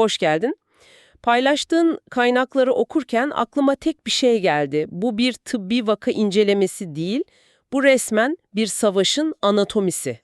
Hoş geldin. Paylaştığın kaynakları okurken aklıma tek bir şey geldi. Bu bir tıbbi vaka incelemesi değil, bu resmen bir savaşın anatomisi.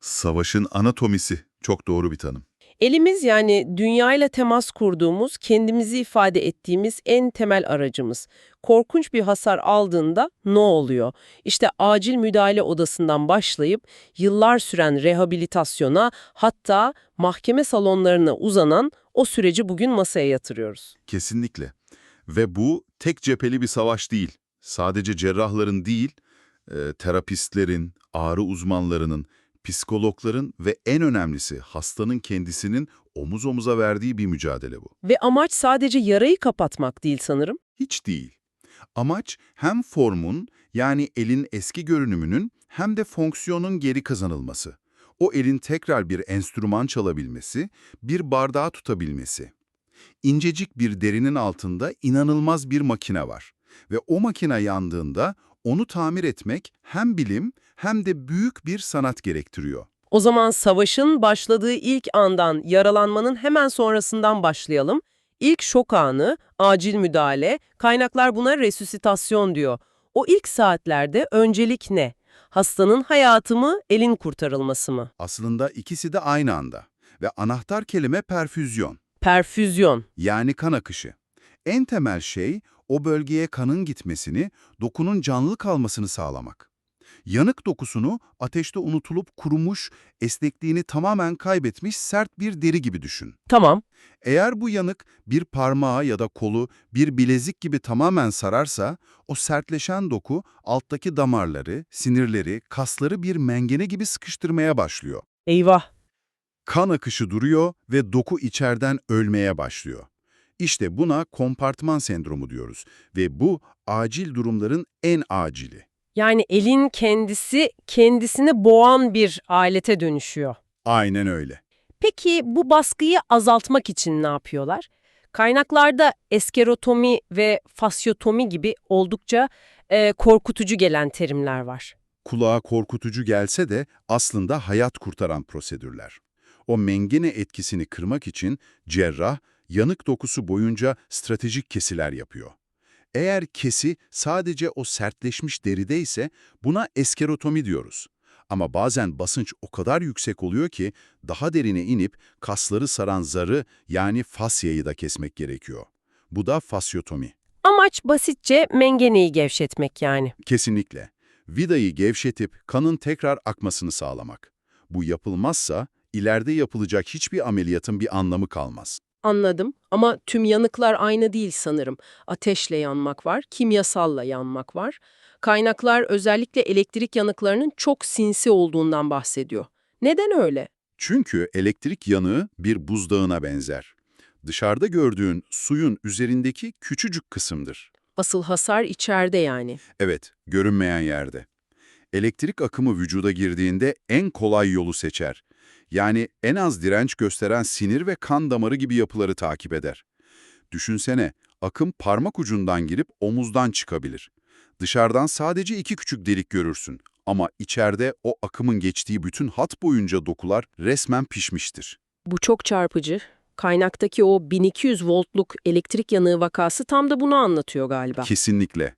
Savaşın anatomisi. Çok doğru bir tanım. Elimiz yani dünyayla temas kurduğumuz, kendimizi ifade ettiğimiz en temel aracımız. Korkunç bir hasar aldığında ne oluyor? İşte acil müdahale odasından başlayıp yıllar süren rehabilitasyona hatta mahkeme salonlarına uzanan o süreci bugün masaya yatırıyoruz. Kesinlikle. Ve bu tek cepheli bir savaş değil. Sadece cerrahların değil, e, terapistlerin, ağrı uzmanlarının, psikologların ve en önemlisi hastanın kendisinin omuz omuza verdiği bir mücadele bu. Ve amaç sadece yarayı kapatmak değil sanırım. Hiç değil. Amaç hem formun yani elin eski görünümünün hem de fonksiyonun geri kazanılması. O elin tekrar bir enstrüman çalabilmesi, bir bardağı tutabilmesi. İncecik bir derinin altında inanılmaz bir makine var. Ve o makine yandığında onu tamir etmek hem bilim hem de büyük bir sanat gerektiriyor. O zaman savaşın başladığı ilk andan, yaralanmanın hemen sonrasından başlayalım. İlk şok anı, acil müdahale, kaynaklar buna resüsitasyon diyor. O ilk saatlerde öncelik ne? Hastanın hayatı mı, elin kurtarılması mı? Aslında ikisi de aynı anda. Ve anahtar kelime perfüzyon. Perfüzyon. yani kan akışı. En temel şey o bölgeye kanın gitmesini, dokunun canlı kalmasını sağlamak. Yanık dokusunu ateşte unutulup kurumuş, esnekliğini tamamen kaybetmiş sert bir deri gibi düşün. Tamam. Eğer bu yanık bir parmağı ya da kolu bir bilezik gibi tamamen sararsa, o sertleşen doku alttaki damarları, sinirleri, kasları bir mengene gibi sıkıştırmaya başlıyor. Eyvah. Kan akışı duruyor ve doku içeriden ölmeye başlıyor. İşte buna kompartman sendromu diyoruz ve bu acil durumların en acili. Yani elin kendisi kendisini boğan bir alete dönüşüyor. Aynen öyle. Peki bu baskıyı azaltmak için ne yapıyorlar? Kaynaklarda eskerotomi ve fasyotomi gibi oldukça e, korkutucu gelen terimler var. Kulağa korkutucu gelse de aslında hayat kurtaran prosedürler. O mengene etkisini kırmak için cerrah yanık dokusu boyunca stratejik kesiler yapıyor. Eğer kesi sadece o sertleşmiş deride ise buna eskerotomi diyoruz. Ama bazen basınç o kadar yüksek oluyor ki daha derine inip kasları saran zarı yani fasyayı da kesmek gerekiyor. Bu da fasyotomi. Amaç basitçe mengeneyi gevşetmek yani. Kesinlikle. Vidayı gevşetip kanın tekrar akmasını sağlamak. Bu yapılmazsa ileride yapılacak hiçbir ameliyatın bir anlamı kalmaz. Anladım ama tüm yanıklar aynı değil sanırım. Ateşle yanmak var, kimyasalla yanmak var. Kaynaklar özellikle elektrik yanıklarının çok sinsi olduğundan bahsediyor. Neden öyle? Çünkü elektrik yanığı bir buzdağına benzer. Dışarıda gördüğün suyun üzerindeki küçücük kısımdır. Asıl hasar içeride yani. Evet, görünmeyen yerde. Elektrik akımı vücuda girdiğinde en kolay yolu seçer. Yani en az direnç gösteren sinir ve kan damarı gibi yapıları takip eder. Düşünsene, akım parmak ucundan girip omuzdan çıkabilir. Dışarıdan sadece iki küçük delik görürsün. Ama içeride o akımın geçtiği bütün hat boyunca dokular resmen pişmiştir. Bu çok çarpıcı. Kaynaktaki o 1200 voltluk elektrik yanığı vakası tam da bunu anlatıyor galiba. Kesinlikle.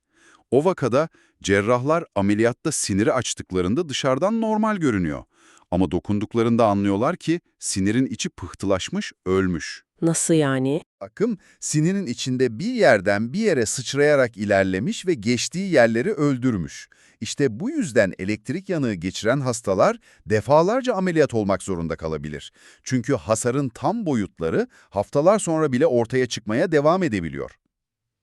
O vakada cerrahlar ameliyatta siniri açtıklarında dışarıdan normal görünüyor. Ama dokunduklarında anlıyorlar ki sinirin içi pıhtılaşmış, ölmüş. Nasıl yani? Akım, sinirin içinde bir yerden bir yere sıçrayarak ilerlemiş ve geçtiği yerleri öldürmüş. İşte bu yüzden elektrik yanığı geçiren hastalar defalarca ameliyat olmak zorunda kalabilir. Çünkü hasarın tam boyutları haftalar sonra bile ortaya çıkmaya devam edebiliyor.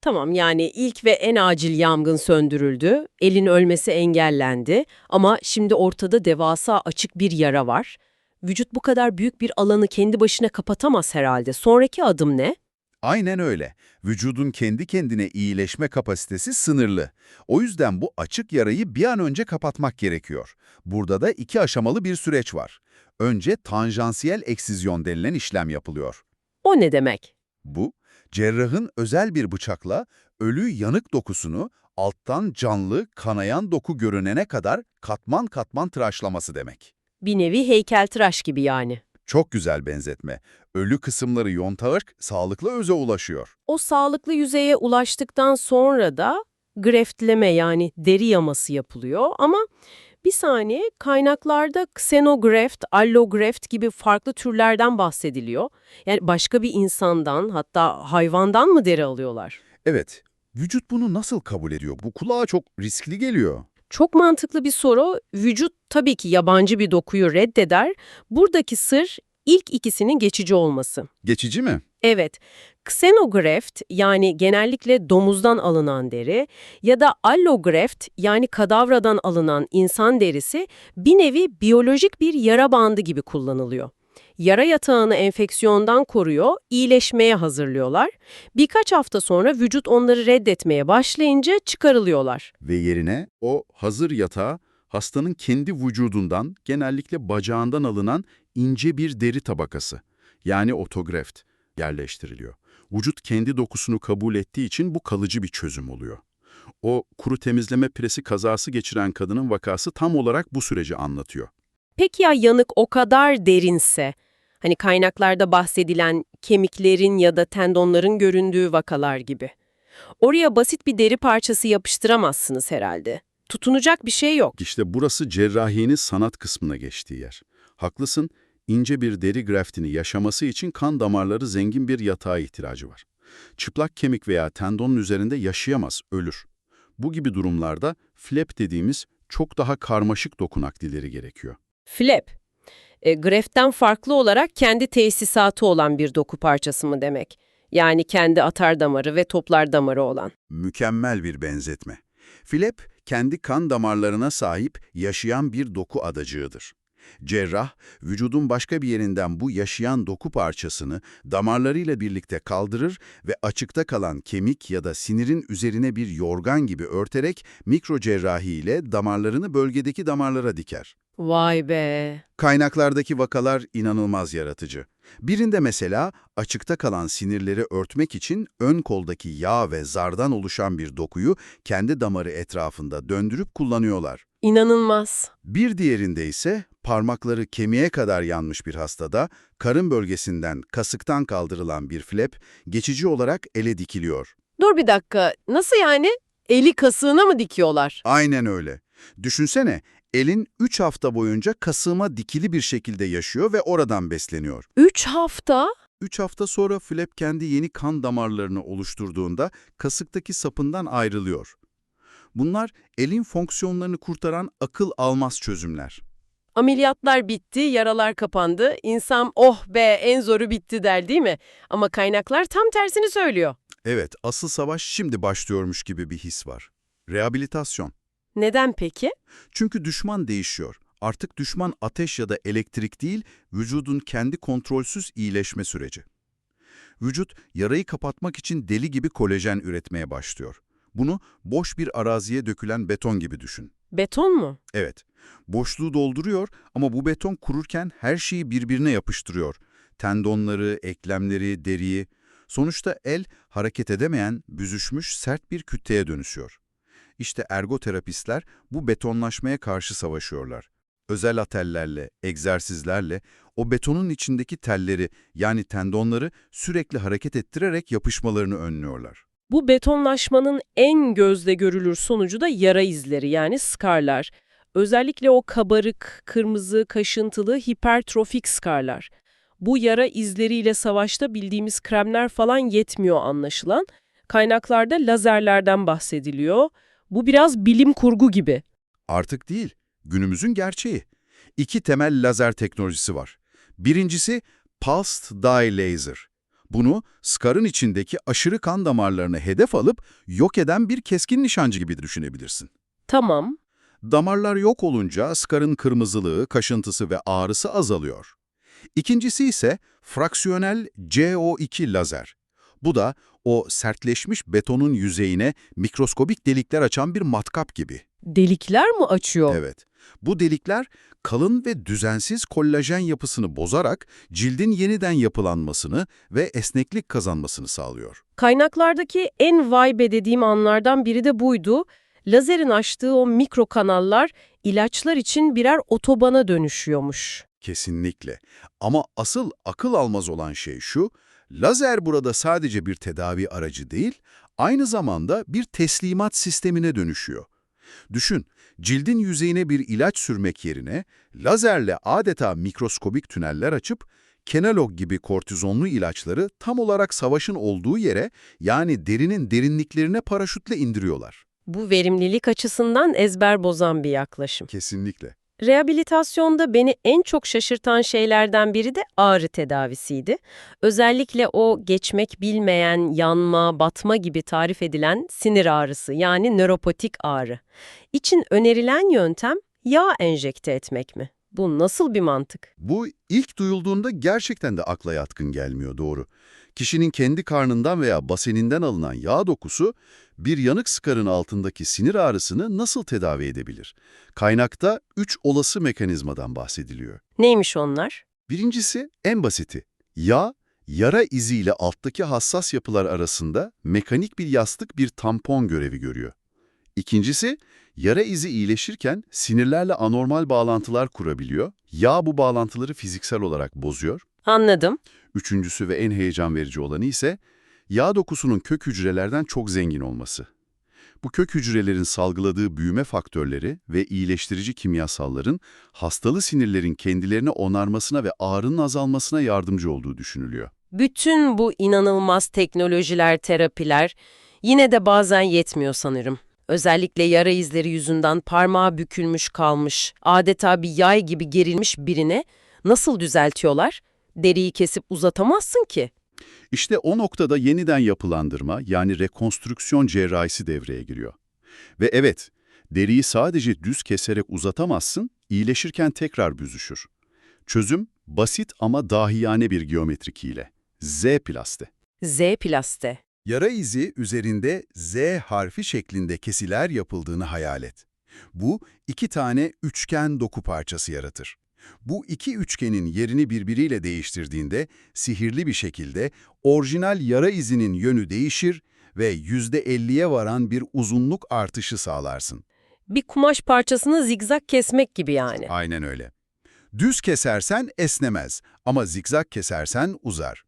Tamam yani ilk ve en acil yangın söndürüldü, elin ölmesi engellendi ama şimdi ortada devasa açık bir yara var. Vücut bu kadar büyük bir alanı kendi başına kapatamaz herhalde. Sonraki adım ne? Aynen öyle. Vücudun kendi kendine iyileşme kapasitesi sınırlı. O yüzden bu açık yarayı bir an önce kapatmak gerekiyor. Burada da iki aşamalı bir süreç var. Önce tanjansiyel eksizyon denilen işlem yapılıyor. O ne demek? Bu, cerrahın özel bir bıçakla ölü yanık dokusunu alttan canlı, kanayan doku görünene kadar katman katman tıraşlaması demek. Bir nevi heykeltıraş gibi yani. Çok güzel benzetme. Ölü kısımları yontarak sağlıklı öze ulaşıyor. O sağlıklı yüzeye ulaştıktan sonra da greftleme yani deri yaması yapılıyor ama bir saniye kaynaklarda xenograft, allograft gibi farklı türlerden bahsediliyor. Yani başka bir insandan hatta hayvandan mı deri alıyorlar? Evet, vücut bunu nasıl kabul ediyor? Bu kulağa çok riskli geliyor. Çok mantıklı bir soru. Vücut tabii ki yabancı bir dokuyu reddeder. Buradaki sır ilk ikisinin geçici olması. Geçici mi? Evet, xenograft yani genellikle domuzdan alınan deri ya da allograft yani kadavradan alınan insan derisi bir nevi biyolojik bir yara bandı gibi kullanılıyor. Yara yatağını enfeksiyondan koruyor, iyileşmeye hazırlıyorlar. Birkaç hafta sonra vücut onları reddetmeye başlayınca çıkarılıyorlar. Ve yerine O hazır yatağa hastanın kendi vücudundan, genellikle bacağından alınan ince bir deri tabakası, yani otogreft yerleştiriliyor. Vücut kendi dokusunu kabul ettiği için bu kalıcı bir çözüm oluyor. O kuru temizleme presi kazası geçiren kadının vakası tam olarak bu süreci anlatıyor. Peki ya yanık o kadar derinse? Hani kaynaklarda bahsedilen kemiklerin ya da tendonların göründüğü vakalar gibi. Oraya basit bir deri parçası yapıştıramazsınız herhalde. Tutunacak bir şey yok. İşte burası cerrahinin sanat kısmına geçtiği yer. Haklısın, ince bir deri graftini yaşaması için kan damarları zengin bir yatağa ihtiyacı var. Çıplak kemik veya tendonun üzerinde yaşayamaz, ölür. Bu gibi durumlarda flap dediğimiz çok daha karmaşık doku naklileri gerekiyor. Flap. E, greftten farklı olarak kendi tesisatı olan bir doku parçası mı demek? Yani kendi atar damarı ve toplar damarı olan. Mükemmel bir benzetme. Flap, kendi kan damarlarına sahip yaşayan bir doku adacığıdır. Cerrah, vücudun başka bir yerinden bu yaşayan doku parçasını damarlarıyla birlikte kaldırır ve açıkta kalan kemik ya da sinirin üzerine bir yorgan gibi örterek mikro cerrahi ile damarlarını bölgedeki damarlara diker. Vay be. Kaynaklardaki vakalar inanılmaz yaratıcı. Birinde mesela açıkta kalan sinirleri örtmek için ön koldaki yağ ve zardan oluşan bir dokuyu kendi damarı etrafında döndürüp kullanıyorlar. İnanılmaz. Bir diğerinde ise parmakları kemiğe kadar yanmış bir hastada karın bölgesinden kasıktan kaldırılan bir flap geçici olarak ele dikiliyor. Dur bir dakika. Nasıl yani? Eli kasığına mı dikiyorlar? Aynen öyle. Düşünsene, elin 3 hafta boyunca kasığıma dikili bir şekilde yaşıyor ve oradan besleniyor. Üç hafta? 3 hafta sonra flap kendi yeni kan damarlarını oluşturduğunda kasıktaki sapından ayrılıyor. Bunlar elin fonksiyonlarını kurtaran akıl almaz çözümler. Ameliyatlar bitti, yaralar kapandı. İnsan oh be en zoru bitti der değil mi? Ama kaynaklar tam tersini söylüyor. Evet, asıl savaş şimdi başlıyormuş gibi bir his var. Rehabilitasyon. Neden peki? Çünkü düşman değişiyor. Artık düşman ateş ya da elektrik değil, vücudun kendi kontrolsüz iyileşme süreci. Vücut yarayı kapatmak için deli gibi kolajen üretmeye başlıyor. Bunu boş bir araziye dökülen beton gibi düşün. Beton mu? Evet, boşluğu dolduruyor ama bu beton kururken her şeyi birbirine yapıştırıyor. Tendonları, eklemleri, deriyi. Sonuçta el hareket edemeyen, büzüşmüş sert bir kütleye dönüşüyor. İşte ergoterapistler bu betonlaşmaya karşı savaşıyorlar. Özel atellerle, egzersizlerle o betonun içindeki telleri yani tendonları sürekli hareket ettirerek yapışmalarını önlüyorlar. Bu betonlaşmanın en gözle görülür sonucu da yara izleri yani skarlar. Özellikle o kabarık, kırmızı, kaşıntılı hipertrofik skarlar. Bu yara izleriyle savaşta bildiğimiz kremler falan yetmiyor anlaşılan. Kaynaklarda lazerlerden bahsediliyor. Bu biraz bilim kurgu gibi. Artık değil, günümüzün gerçeği. İki temel lazer teknolojisi var. Birincisi Pulsed Dye Laser. Bunu skarın içindeki aşırı kan damarlarını hedef alıp yok eden bir keskin nişancı gibi düşünebilirsin. Tamam, Damarlar yok olunca skarın kırmızılığı, kaşıntısı ve ağrısı azalıyor. İkincisi ise fraksiyonel CO2 lazer. Bu da o sertleşmiş betonun yüzeyine mikroskobik delikler açan bir matkap gibi. delikler mi açıyor? Evet. Bu delikler kalın ve düzensiz kollajen yapısını bozarak cildin yeniden yapılanmasını ve esneklik kazanmasını sağlıyor. Kaynaklardaki en vay be dediğim anlardan biri de buydu. Lazerin açtığı o mikro kanallar ilaçlar için birer otobana dönüşüyormuş. Kesinlikle. Ama asıl akıl almaz olan şey şu, lazer burada sadece bir tedavi aracı değil, aynı zamanda bir teslimat sistemine dönüşüyor. Düşün, cildin yüzeyine bir ilaç sürmek yerine lazerle adeta mikroskobik tüneller açıp Kenalog gibi kortizonlu ilaçları tam olarak savaşın olduğu yere yani derinin derinliklerine paraşütle indiriyorlar. Bu verimlilik açısından ezber bozan bir yaklaşım. Kesinlikle. Rehabilitasyonda beni en çok şaşırtan şeylerden biri de ağrı tedavisiydi. Özellikle o geçmek bilmeyen, yanma, batma gibi tarif edilen sinir ağrısı yani nöropatik ağrı. İçin önerilen yöntem yağ enjekte etmek mi? Bu nasıl bir mantık? Bu ilk duyulduğunda gerçekten de akla yatkın gelmiyor doğru. Kişinin kendi karnından veya baseninden alınan yağ dokusu bir yanık sıkarın altındaki sinir ağrısını nasıl tedavi edebilir? Kaynakta üç olası mekanizmadan bahsediliyor. Neymiş onlar? Birincisi en basiti. Yağ, yara iziyle alttaki hassas yapılar arasında mekanik bir yastık bir tampon görevi görüyor. İkincisi, yara izi iyileşirken sinirlerle anormal bağlantılar kurabiliyor. Yağ bu bağlantıları fiziksel olarak bozuyor. Anladım. Üçüncüsü ve en heyecan verici olanı ise yağ dokusunun kök hücrelerden çok zengin olması. Bu kök hücrelerin salgıladığı büyüme faktörleri ve iyileştirici kimyasalların hastalı sinirlerin kendilerini onarmasına ve ağrının azalmasına yardımcı olduğu düşünülüyor. Bütün bu inanılmaz teknolojiler, terapiler yine de bazen yetmiyor sanırım. Özellikle yara izleri yüzünden parmağı bükülmüş kalmış, adeta bir yay gibi gerilmiş birine nasıl düzeltiyorlar? Deriyi kesip uzatamazsın ki. İşte o noktada yeniden yapılandırma yani rekonstrüksiyon cerrahisi devreye giriyor. Ve evet, deriyi sadece düz keserek uzatamazsın, iyileşirken tekrar büzüşür. Çözüm basit ama dahiyane bir geometrik hile. Z-plaste. Z-plaste. Yara izi üzerinde Z harfi şeklinde kesiler yapıldığını hayal et. Bu iki tane üçgen doku parçası yaratır. Bu iki üçgenin yerini birbiriyle değiştirdiğinde sihirli bir şekilde orijinal yara izinin yönü değişir ve %50'ye varan bir uzunluk artışı sağlarsın. Bir kumaş parçasını zigzag kesmek gibi yani. Aynen öyle. Düz kesersen esnemez ama zikzak kesersen uzar.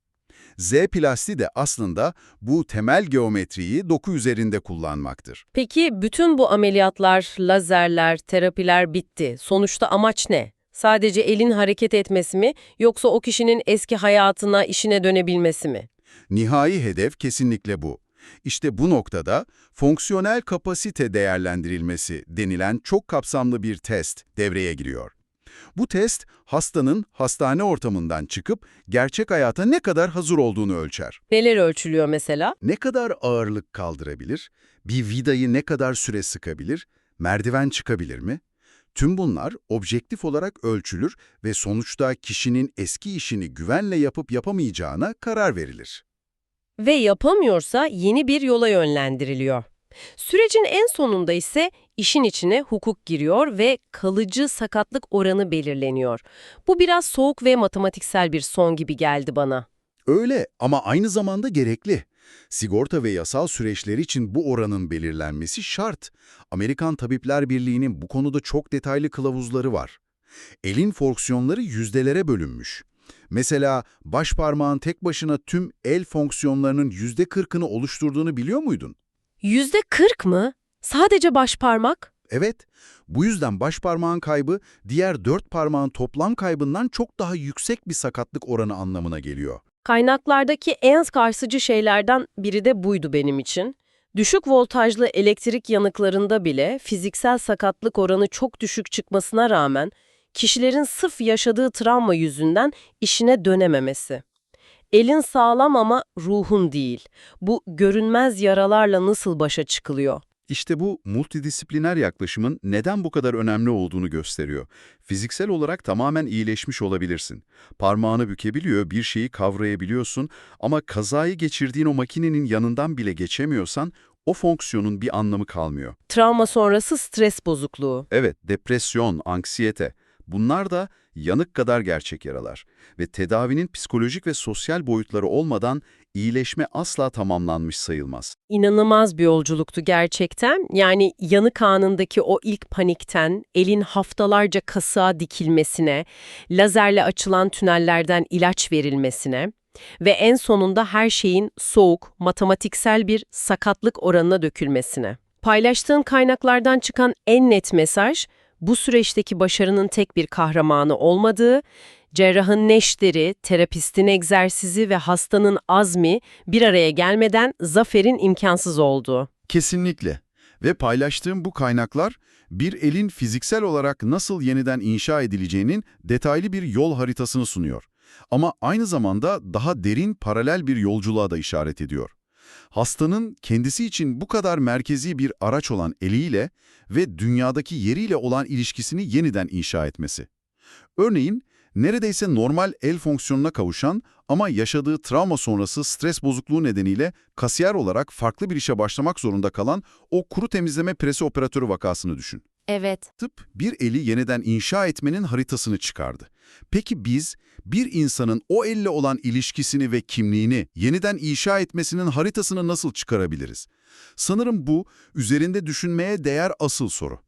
Z-plasti de aslında bu temel geometriyi doku üzerinde kullanmaktır. Peki bütün bu ameliyatlar, lazerler, terapiler bitti. Sonuçta amaç ne? Sadece elin hareket etmesi mi yoksa o kişinin eski hayatına, işine dönebilmesi mi? Nihai hedef kesinlikle bu. İşte bu noktada fonksiyonel kapasite değerlendirilmesi denilen çok kapsamlı bir test devreye giriyor. Bu test hastanın hastane ortamından çıkıp gerçek hayata ne kadar hazır olduğunu ölçer. Neler ölçülüyor mesela? Ne kadar ağırlık kaldırabilir, bir vidayı ne kadar süre sıkabilir, merdiven çıkabilir mi? Tüm bunlar objektif olarak ölçülür ve sonuçta kişinin eski işini güvenle yapıp yapamayacağına karar verilir. Ve yapamıyorsa yeni bir yola yönlendiriliyor. Sürecin en sonunda ise işin içine hukuk giriyor ve kalıcı sakatlık oranı belirleniyor. Bu biraz soğuk ve matematiksel bir son gibi geldi bana. Öyle ama aynı zamanda gerekli. Sigorta ve yasal süreçler için bu oranın belirlenmesi şart. Amerikan Tabipler Birliği'nin bu konuda çok detaylı kılavuzları var. Elin fonksiyonları yüzdelere bölünmüş. Mesela baş parmağın tek başına tüm el fonksiyonlarının yüzde kırkını oluşturduğunu biliyor muydun? Yüzde kırk mı? Sadece baş parmak? Evet, bu yüzden baş parmağın kaybı diğer dört parmağın toplam kaybından çok daha yüksek bir sakatlık oranı anlamına geliyor. Kaynaklardaki en sarsıcı şeylerden biri de buydu benim için. Düşük voltajlı elektrik yanıklarında bile fiziksel sakatlık oranı çok düşük çıkmasına rağmen kişilerin sırf yaşadığı travma yüzünden işine dönememesi. Elin sağlam ama ruhun değil. Bu görünmez yaralarla nasıl başa çıkılıyor? İşte bu multidisipliner yaklaşımın neden bu kadar önemli olduğunu gösteriyor. Fiziksel olarak tamamen iyileşmiş olabilirsin. Parmağını bükebiliyor, bir şeyi kavrayabiliyorsun ama kazayı geçirdiğin o makinenin yanından bile geçemiyorsan o fonksiyonun bir anlamı kalmıyor. Travma sonrası stres bozukluğu. Evet, depresyon, anksiyete. Bunlar da yanık kadar gerçek yaralar ve tedavinin psikolojik ve sosyal boyutları olmadan iyileşme asla tamamlanmış sayılmaz. İnanılmaz bir yolculuktu gerçekten. Yani yanık anındaki o ilk panikten, elin haftalarca kasığa dikilmesine, lazerle açılan tünellerden ilaç verilmesine ve en sonunda her şeyin soğuk, matematiksel bir sakatlık oranına dökülmesine. Paylaştığın kaynaklardan çıkan en net mesaj, bu süreçteki başarının tek bir kahramanı olmadığı, cerrahın neşteri, terapistin egzersizi ve hastanın azmi bir araya gelmeden zaferin imkansız olduğu. Kesinlikle. Ve paylaştığım bu kaynaklar bir elin fiziksel olarak nasıl yeniden inşa edileceğinin detaylı bir yol haritasını sunuyor. Ama aynı zamanda daha derin paralel bir yolculuğa da işaret ediyor. Hastanın kendisi için bu kadar merkezi bir araç olan eliyle ve dünyadaki yeriyle olan ilişkisini yeniden inşa etmesi. Örneğin, neredeyse normal el fonksiyonuna kavuşan ama yaşadığı travma sonrası stres bozukluğu nedeniyle kasiyer olarak farklı bir işe başlamak zorunda kalan o kuru temizleme presi operatörü vakasını düşün. Evet. Tıp bir eli yeniden inşa etmenin haritasını çıkardı. Peki biz bir insanın o elle olan ilişkisini ve kimliğini yeniden inşa etmesinin haritasını nasıl çıkarabiliriz? Sanırım bu üzerinde düşünmeye değer asıl soru.